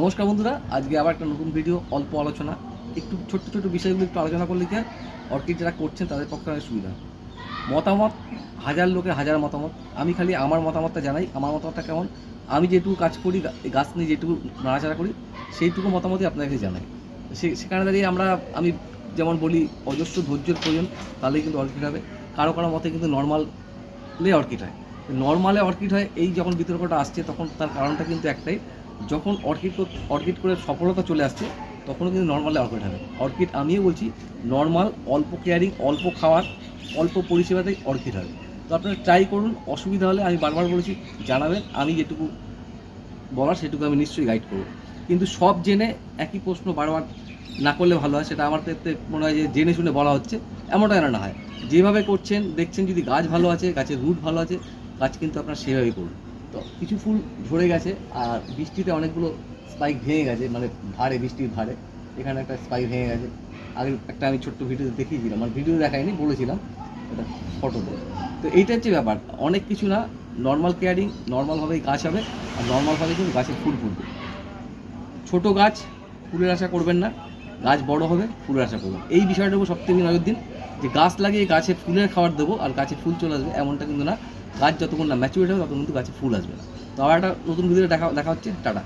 নমস্কার বন্ধুরা, আজকে আবার একটা নতুন ভিডিও অল্প আলোচনা। একটু ছোট্ট ছোট্ট বিষয়গুলো একটু আলোচনা করলে কি হয়, অর্কিড যারা করছেন তাদের পক্ষে অনেক সুবিধা। মতামত, হাজার লোকের হাজার মতামত। আমি খালি আমার মতামতটা জানাই, আমার মতামতটা কেমন? আমি যেটুকু কাজ করি গাছ নিয়ে যেটুকু নাড়াচাড়া করি, সেইটুকু মতামতই আপনাকে জানাই। সে সেখানে দাঁড়িয়ে আমরা, আমি যেমন বলি, অজস্র ধৈর্যের প্রয়োজন, তাহলেই কিন্তু অর্কিড হবে। কারও কারও মতে কিন্তু নর্মালে অর্কিড হয়। নর্মালে অর্কিড হয়, এই যখন বিতর্কটা আসছে, তখন তার কারণটা কিন্তু একটাই যখন অর্কিড অর্কিড করে সফলতা চলে আসছে, তখনও কিন্তু নর্মালে অর্কিড হবে অর্কিড আমিও বলছি নর্মাল অল্প কেয়ারিং অল্প খাওয়ার, অল্প পরিষেবাতেই অর্কিড হবে তো আপনারা ট্রাই করুন, অসুবিধা হলে আমি বারবার বলেছি, জানাবেন, আমি যেটুকু বলার সেটুকু আমি নিশ্চয়ই গাইড করব। কিন্তু সব জেনে একই প্রশ্ন বারবার না করলে ভালো হয়, সেটা আমার ক্ষেত্রে মনে হয় যে জেনে শুনে বলা হচ্ছে, এমনটা যেন না হয়। যেভাবে করছেন, দেখছেন যদি গাছ ভালো আছে, গাছের রুট ভালো আছে, গাছ কিন্তু আপনার সেভাবেই করুন। তো কিছু ফুল ঝরে গেছে আর বৃষ্টিতে অনেকগুলো স্পাইক ভেঙে গেছে মানে ভারে বৃষ্টির ভারে এখানে একটা স্পাইক ভেঙে গেছে। আগে একটা আমি ছোট্ট ভিডিও দেখিয়েছিলাম মানে ভিডিও দেখাইনি, বলেছিলাম। এটা ফটোতে তো এইটা হচ্ছে ব্যাপার। অনেক কিছু না নর্মাল কেয়ারিং নর্মালভাবেই গাছ হবে, আর নর্মালভাবে কিন্তু গাছে ফুল ফুটবে। ছোট গাছ, ফুলের আশা করবেন না। গাছ বড় হবে, ফুলের আশা করব। এই বিষয়টার উপর সবথেকে নজর দিন যে গাছ লাগিয়ে গাছে ফুলের খাবার দেবো আর গাছে ফুল চলে আসবে, এমনটা কিন্তু না। গাছ যতক্ষণ না ম্যাচুরিটি হবে, ততক্ষণ কিন্তু গাছে ফুল আসবে না। তো আবার একটা নতুন ভিডিও দেখা দেখা হচ্ছে, টাটা।